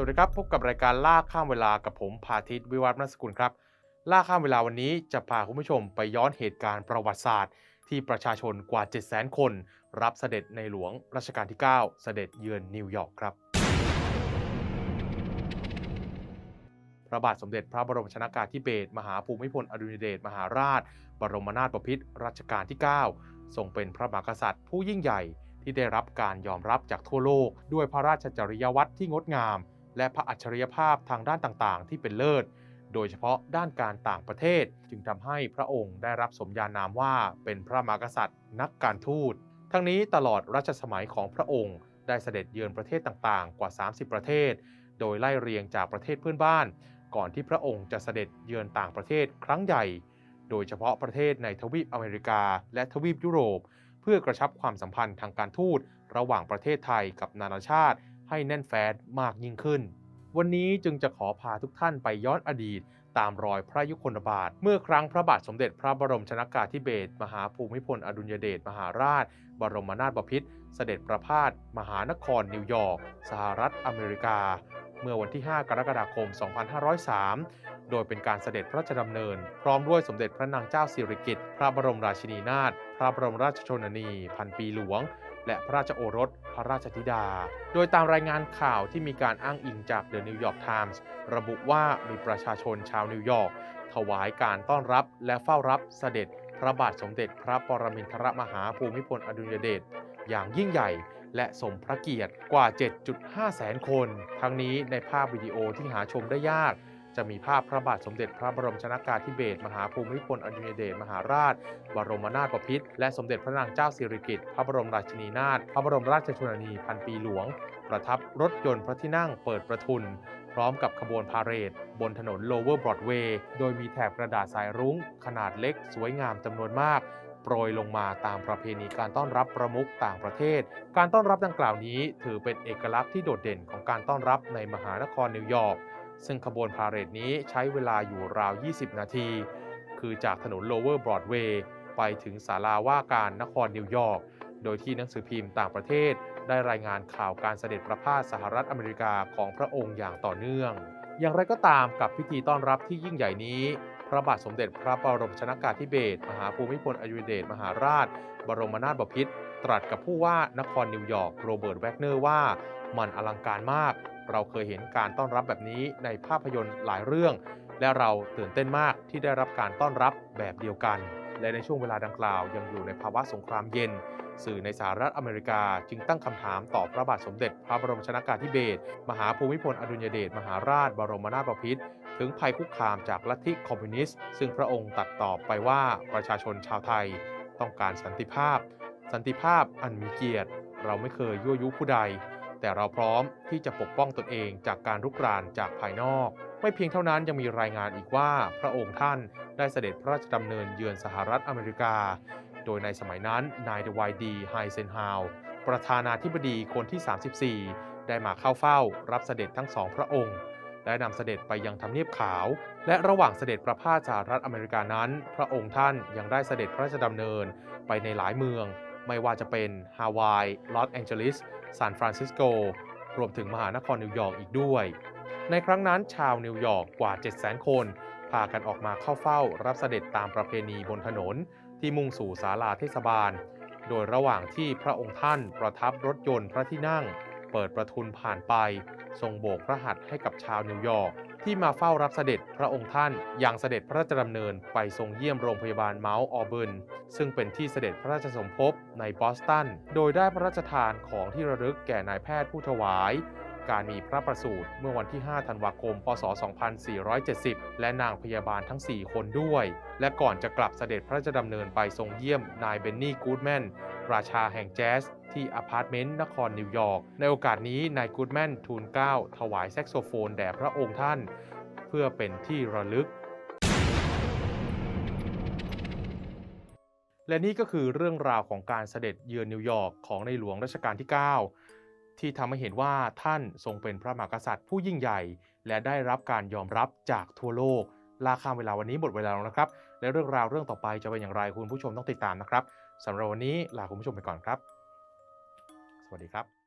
วัสดีครับพบกับรายการล่าข้ามเวลากับผมพาทิตวิวัฒน์มนสกุลครับล่าข้ามเวลาวันนี้จะพาคุณผู้ชมไปย้อนเหตุการณ์ประวัติศาสตร์ ที่ประชาชนกว่า 700,000 คน รับเสด็จในหลวงรัชกาลที่ 9 เสด็จเยือนนิวยอร์กครับ พระบาทสมเด็จพระบรมชนากาธิเบศรมหาภูมิพลอดุลยเดชมหาราช บรมนาถบพิตรรัชกาลที่ 9 ทรงเป็นพระมหากษัตริย์ผู้ยิ่งใหญ่ที่ได้รับการยอมรับจากทั่วโลก ด้วยพระราชจริยวัตรที่งดงาม และพระอัจฉริยภาพทางด้านต่างๆ ที่เป็นเลิศ โดยเฉพาะด้านการต่างประเทศ จึงทำให้พระองค์ได้รับสมญานามว่าเป็นพระมหากษัตริย์ นักการทูต ทั้งนี้ตลอดรัชสมัยของพระองค์ ได้เสด็จเยือนประเทศต่างๆ กว่า 30 ประเทศ โดยไล่เรียงจากประเทศเพื่อนบ้าน ก่อนที่พระองค์จะเสด็จเยือนต่างประเทศครั้งใหญ่ โดยเฉพาะประเทศในทวีปอเมริกา และทวีปยุโรป เพื่อกระชับความสัมพันธ์ทางการทูตระหว่างประเทศไทยกับนานาชาติ ให้แน่นแฟ้นมากยิ่งขึ้น วันนี้จึงจะขอพาทุกท่านไปย้อนอดีต ตามรอยพระยุคลบาท เมื่อครั้งพระบาทสมเด็จพระบรมชนากาธิเบศรมหาภูมิพลอดุลยเดชมหาราช บรมนาถบพิตรเสด็จประพาสมหานครนิวยอร์กสหรัฐอเมริกา เมื่อวันที่ 5 กรกฎาคม 2503 โดยเป็นการเสด็จพระราชดำเนิน พร้อมด้วยสมเด็จพระนางเจ้าสิริกิติ์พระบรมราชินีนาถพระบรมราชชนนี พันปีหลวง และพระราชโอรส พระราชธิดา โดยตามรายงานข่าวที่มีการอ้างอิงจาก The New York Times ระบุว่ามีประชาชนชาวนิวยอร์กถวายการต้อนรับและเฝ้ารับเสด็จพระบาทสมเด็จพระปรมินทรมหาภูมิพลอดุลยเดชอย่างยิ่งใหญ่และสมพระเกียรติกว่า 7.5 แสนคน ทั้งนี้ในภาพวิดีโอที่หาชมได้ยาก จะมีภาพพระบาทสมเด็จพระบรมชนากาธิเบศรมหาภูมิพลอดุลยเดชมหาราช บรมนาถบพิตรและสมเด็จพระนางเจ้าสิริกิติ์พระบรมราชินีนาถพระบรมราชชนนีพันปีหลวง ประทับรถยนต์พระที่นั่งเปิดประทุน พร้อมกับขบวนพาเหรด บนถนน Lower Broadway โดยมีแถบกระดาษสายรุ้ง ขนาดเล็กสวยงามจำนวนมากโปรยลงมาตามประเพณีการต้อนรับประมุขต่างประเทศ การต้อนรับดังกล่าวนี้ถือเป็นเอกลักษณ์ที่โดดเด่นของการต้อนรับในมหานครนิวยอร์ก ซึ่งขบวนพาเหรดนี้ใช้เวลาอยู่ราว 20 นาที คือจากถนน Lower Broadway ไปถึงศาลาว่าการนครนิวยอร์ก โดยที่หนังสือพิมพ์ต่างประเทศ ได้รายงานข่าวการเสด็จประพาสสหรัฐอเมริกาของพระองค์อย่างต่อเนื่อง อย่างไรก็ตามกับพิธีต้อนรับที่ยิ่งใหญ่นี้พระบาทสมเด็จพระบรมชนากาธิเบศรมหาภูมิพลอดุลยเดชมหาราช บรมนาถบพิตรตรัสกับผู้ว่านครนิวยอร์กโรเบิร์ตแวกเนอร์ว่า มันอลังการมาก เราเคยเห็นการต้อนรับแบบนี้ในภาพยนตร์หลายเรื่อง และเราตื่นเต้นมากที่ได้รับการต้อนรับแบบเดียวกัน และในช่วงเวลาดังกล่าวยังอยู่ในภาวะสงครามเย็น สื่อในสหรัฐอเมริกาจึงตั้งคำถามต่อพระบาทสมเด็จ พระบรมชนากาธิเบศรมหาภูมิพลอดุลยเดชมหาราช บรมนาถบพิตรถึงภัยคุกคามจากลัทธิคอมมิวนิสต์ ซึ่งพระองค์ตัดตอบไปว่าประชาชนชาวไทย ต้องการสันติภาพ สันติภาพอันมีเกียรติ เราไม่เคยยั่วยุผู้ใด แต่เราพร้อมที่จะปกป้องตนเองจากการรุกรานจากภายนอก ไม่เพียงเท่านั้นยังมีรายงานอีกว่าพระองค์ท่านได้เสด็จพระราชดำเนินเยือนสหรัฐอเมริกา โดยในสมัยนั้นนายเดวายดีไฮเซนฮาวประธานาธิบดีคนที่ 34 ได้มาเข้าเฝ้า รับเสด็จทั้งสองพระองค์ และนำเสด็จไปยังทำเนียบขาว และระหว่างเสด็จประพาสสหรัฐอเมริกานั้น พระองค์ท่านยังได้เสด็จพระราชดำเนินไปในหลายเมือง ไม่ว่าจะเป็นฮาวาย ลอสแองเจลิส ซานฟรานซิสโก รวมถึงมหานครนิวยอร์กอีกด้วย ในครั้งนั้นชาวนิวยอร์กกว่า 700,000 คน พากันออกมาเข้าเฝ้ารับเสด็จตามประเพณีบนถนนที่มุ่งสู่ศาลาเทศบาล โดยระหว่างที่พระองค์ท่านประทับรถยนต์พระที่นั่ง เปิดประทุนผ่านไป ทรงโบกพระหัตถ์ให้กับชาวนิวยอร์ก ที่มาเฝ้ารับเสด็จพระองค์ท่านยังเสด็จพระราชดำเนินไปทรงเยี่ยมโรงพยาบาลเมาส์ออเบิร์นซึ่งเป็นที่เสด็จพระราชสมภพในบอสตัน โดยได้พระราชทานของที่ระลึกแก่นายแพทย์ผู้ถวาย การมีพระประสูติเมื่อวันที่ 5 ธันวาคม พศ 2470 และนางพยาบาลทั้ง 4 คนด้วย และก่อนจะกลับเสด็จพระราชดำเนินไปทรงเยี่ยมนายเบนนี่กูดแมน ราชาแห่งแจ๊สที่อพาร์ตเมนต์นครนิวยอร์ก ในโอกาสนี้นายกูดแมนทูลเกล้าถวายแซกโซโฟนแด่พระองค์ท่าน เพื่อเป็นที่ระลึก และนี่ก็คือเรื่องราวของการเสด็จเยือนนิวยอร์กของในหลวงรัชกาลที่ 9 ที่ทำให้เห็นว่าท่านทรงเป็นพระมหากษัตริย์ผู้ยิ่งใหญ่ และได้รับการยอมรับจากทั่วโลกลาข้ามเวลาวันนี้หมดเวลาแล้วนะครับ และเรื่องราวเรื่องต่อไปจะเป็นอย่างไรคุณผู้ชมต้องติดตามนะครับ สำหรับวันนี้ลาคุณผู้ชมไปก่อนครับ สวัสดีครับ